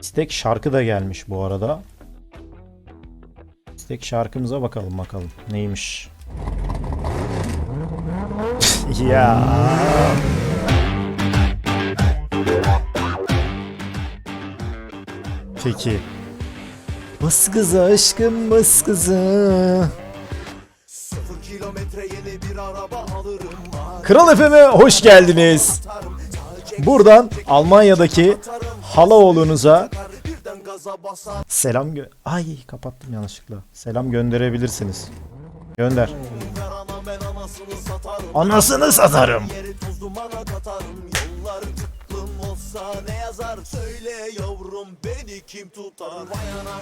İstek şarkı da gelmiş bu arada. İstek şarkımıza bakalım bakalım. Neymiş? ya. Peki. Bas kızı aşkım bas kızı. Kral FM'e hoş geldiniz. Buradan Almanya'daki Gaza basar selam gö Ay kapattım yanlışlıkla. Selam gönderebilirsiniz. Gönder. Anasını satarım olsa ne yazar Söyle yavrum beni kim tutar Vay anam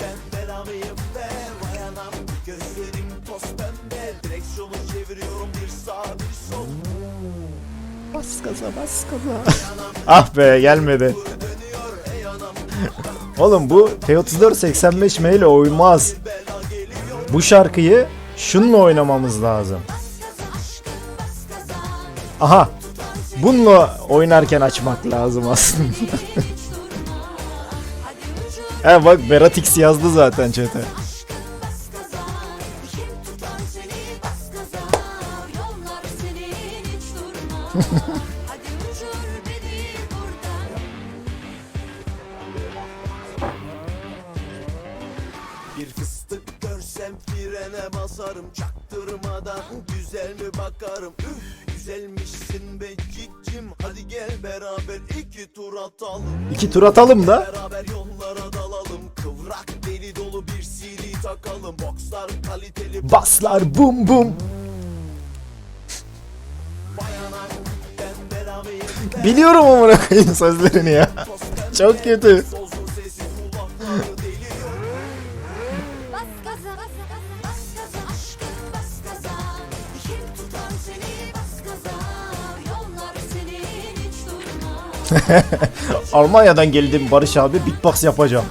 ben belamıyım be Vay anam gözlerim toz pembe Direksiyonu çeviriyorum bir sağ bir sol Bas gaza bas gaza. ah be gelmedi. Oğlum bu T3485M ile geliyor Bu şarkıyı şunla oynamamız lazım. Aha. Bununla oynarken açmak lazım aslında. He bak Berat X yazdı zaten chat'e. frene basarım Çaktırmadan güzel mi bakarım Üf güzelmişsin be cicim Hadi gel beraber iki tur atalım İki tur atalım da. Beraber yollara dalalım Kıvrak deli dolu bir CD takalım Boxlar kaliteli Baslar bum bum. Biliyorum amına koyayım sözlerini ya. Çok kötü. Almanya'dan geldim Barış abi beatbox yapacağım.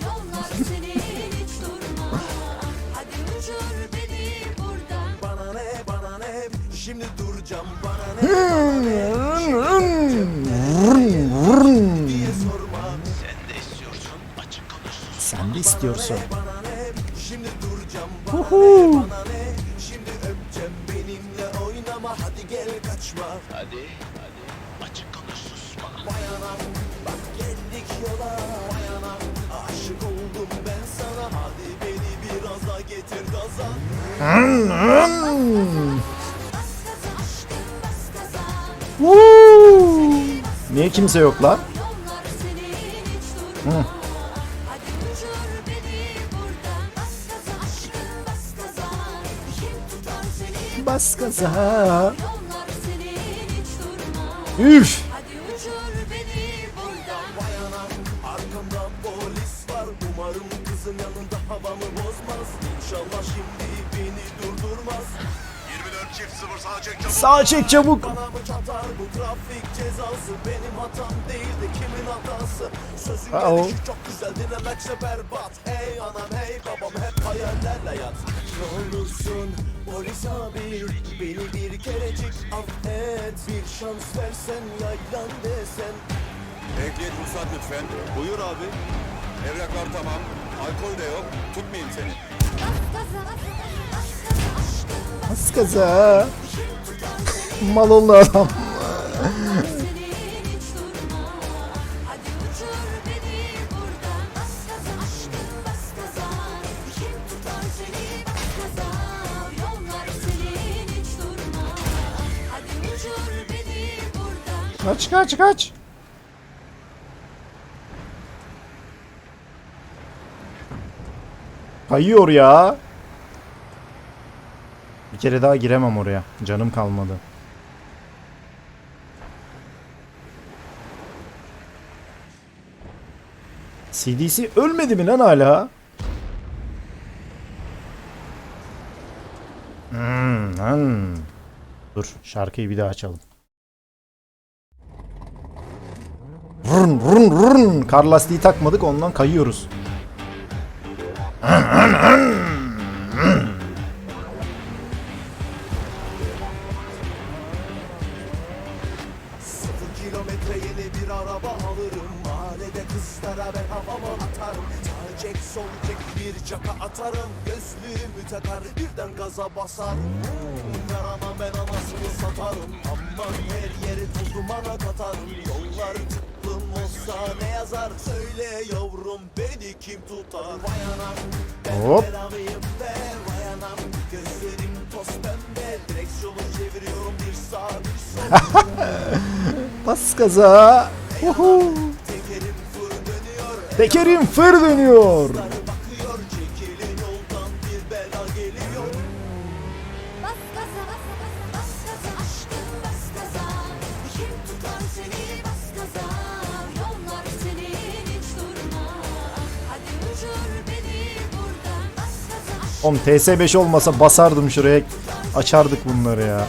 Yollar senin hiç durma Niye kimse yok lan? Buradan Bas gaza. Aşkım İnşallah şimdi beni durdurmaz 24 çift 0 sağ çek çabuk. Sağ çek çabuk. Bana mı çatar bu trafik cezası Benim hatam değil de kimin hatası Sözün Uh-oh. gelişi çok güzel dinlemekse berbat Hey anam hey babam hep hayallerle yat Ne olursun polis abi Beni bir kerecik affet Bir şans versen yaylan desen Ehliyet ruhsat lütfen. Buyur abi. Evraklar tamam. Alkol de yok. Tutmayayım seni. Bas gaza. Mal oldu adam. Kaç kaç kaç. Kayıyor ya. Kere daha giremem oraya. Canım kalmadı. CD'si ölmedi mi lan hala? Hmm, hmm. Dur şarkıyı bir daha açalım. Vurun vurun vurun. Kar lastiği takmadık ondan kayıyoruz. Ve gaza basarım Yaramam ben anasını satarım. Aman her yeri toz dumana katarım. Yollar tıklım olsa ne yazar? Söyle yavrum beni kim tutar? Vay anam ben Hop. belamıyım be. Vay anam gözlerim toz pembe. Direksiyonu çeviriyorum bir sağ bir sol Bas gaza. Uhu. Tekerim fır dönüyor. Tekerim fır dönüyor. Oğlum TS5 olmasa basardım şuraya. Açardık bunları ya.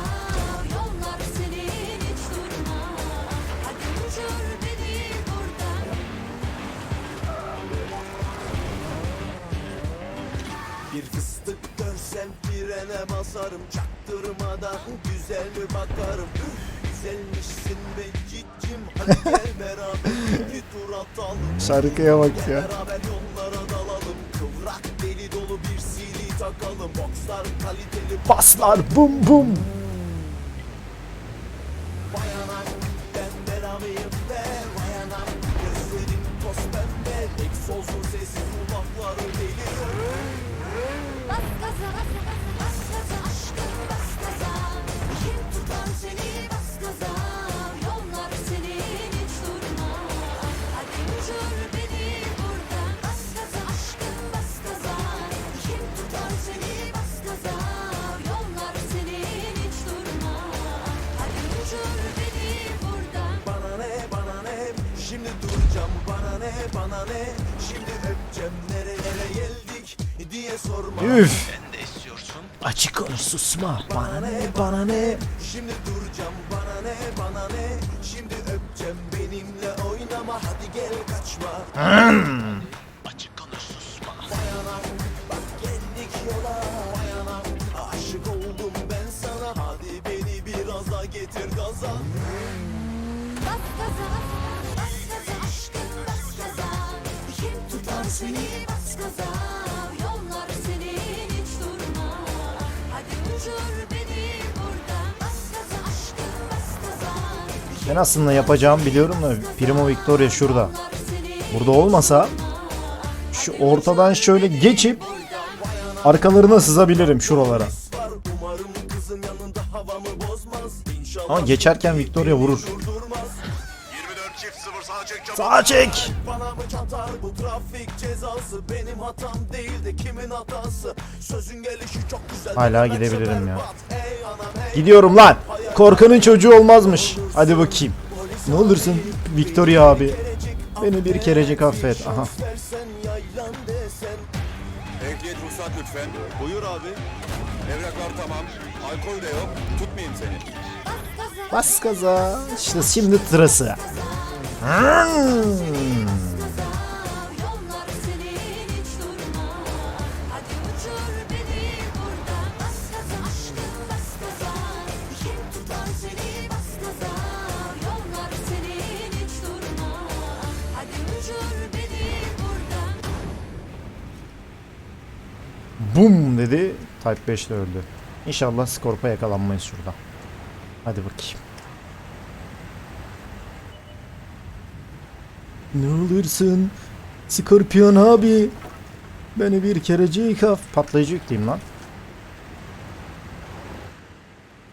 Bir fıstık görsem frene basarım Çaktırmadan güzel bir bakarım Üf, Güzelmişsin be cicim Hadi gel beraber iki tur atalım Şarkıya bak ya. Beraber yollara dalalım Kıvrak deli dolu bir CD takalım Boxlar kaliteli Baslar bum bum. Diye sorma Üf. Ben de istiyorsun Açık konuş susma. Bana ne bana ne. Şimdi duracağım bana ne bana ne Şimdi öpeceğim benimle oynama hadi gel kaçma Açık Ben aslında yapacağımı biliyorum da Primo Victoria şurada. Burada olmasa şu ortadan şöyle geçip arkalarına sızabilirim şuralara. Ama geçerken Victoria vurur. durmaz 24 çift 0 sağa çek. Bana mı çatar bu trafik cezası Benim hatam değil de kimin hatası Sözün gelişi çok güzel Hala gidebilirim ya. Gidiyorum lan. Korkanın çocuğu olmazmış. Hadi bakayım. Ne olursun Victoria abi. Beni bir kerecik affet. Aha. Ehliyet ruhsat lütfen. Buyur abi. Evraklar tamam. Alkol de yok. Tutmayayım seni. Bas gaza. İşte şimdi sırası. Hmm. Bum dedi. Type 5 de öldü. İnşallah Scorp'a yakalanmayız şurada. Hadi bakayım. Ne olursun Scorpion abi. Beni bir kerecik af. Patlayıcı yükleyeyim lan.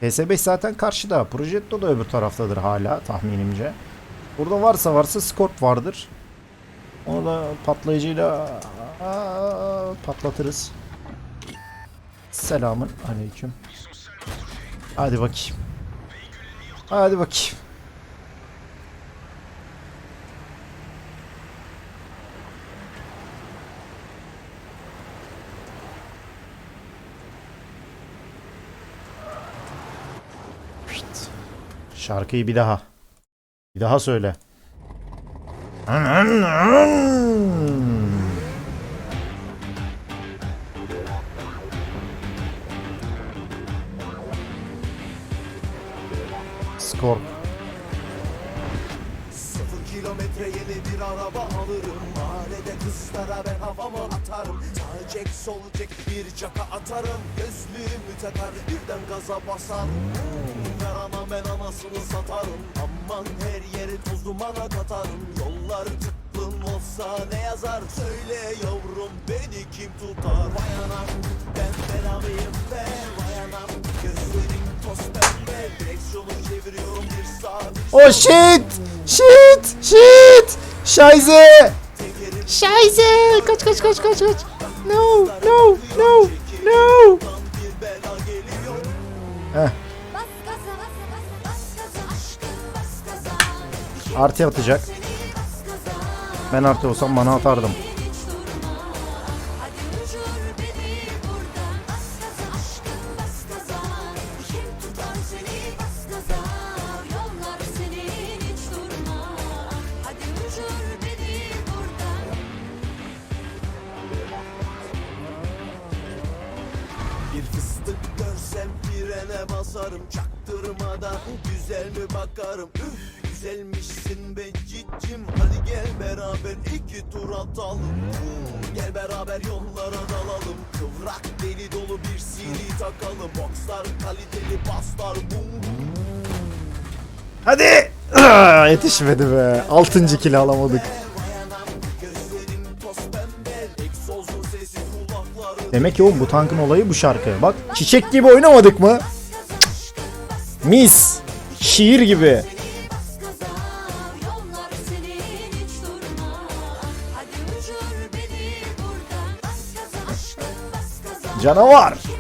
PS5 zaten karşıda. Projetto da öbür taraftadır hala tahminimce. Burada varsa varsa Scorp vardır. Onu da patlayıcıyla patlatırız. Selamın aleyküm. Hadi bakayım. Hadi bakayım. Şarkıyı bir daha. Bir daha söyle. Scorp. kilometre yeni bir araba alırım. Mahallede kızlara ben havamı atarım. Sağ çek sol çek bir çaka atarım. Gözlüğümü takar birden gaza basarım. Ver ana ben anasını satarım. Aman her yeri toz dumana katarım. Yollar tıklım olsa ne yazar? Söyle yavrum beni kim tutar? Vay anam ben belamıyım be. Vay anam gözlerim Oh shit! Shit! Shit! Scheiße! Scheiße! Kaç kaç kaç kaç kaç. No, no, no, no. Heh, artı atacak. Ben artı olsam bana atardım. Bir fıstık görsem frene basarım Çaktırmadan güzel mi bakarım? Üf güzelmişsin be cicim. Hadi gel beraber iki tur atalım. Gel beraber yollara dalalım. Kıvrak deli dolu bir CD takalım. Boxlar kaliteli baslar bum. Hadi! Ah, Yetişmedi be. Altıncı kilo alamadık. Demek ki oğlum bu tankın olayı bu şarkı. Bak çiçek gibi oynamadık mı? Mis. Şiir gibi. bas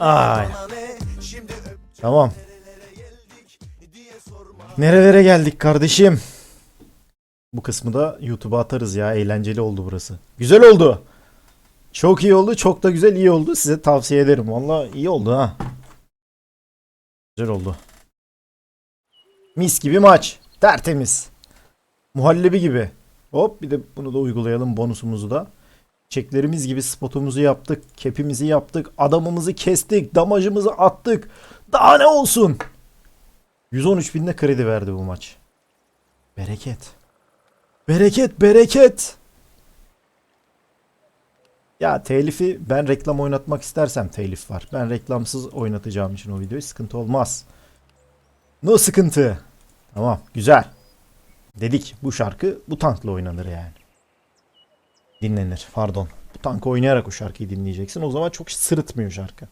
Ay. Tamam. Nerelere geldik kardeşim? Bu kısmı da YouTube'a atarız ya. Eğlenceli oldu burası. Güzel oldu. Çok iyi oldu. Çok da güzel iyi oldu. Size tavsiye ederim. Valla iyi oldu ha. Güzel oldu. Mis gibi maç. Tertemiz. Muhallebi gibi. Hop bir de bunu da uygulayalım bonusumuzu da. Çeklerimiz gibi spotumuzu yaptık. Kepimizi yaptık. Adamımızı kestik. Damacımızı attık. Daha ne olsun? 113 binde kredi verdi bu maç. Bereket. Bereket, bereket. Ya telifi ben reklam oynatmak istersem telif var. Ben reklamsız oynatacağım için o videoyu sıkıntı olmaz. No sıkıntı. Tamam, güzel. Dedik bu şarkı bu tankla oynanır yani. Dinlenir, pardon. Bu tankı oynayarak o şarkıyı dinleyeceksin. O zaman çok sırıtmıyor şarkı.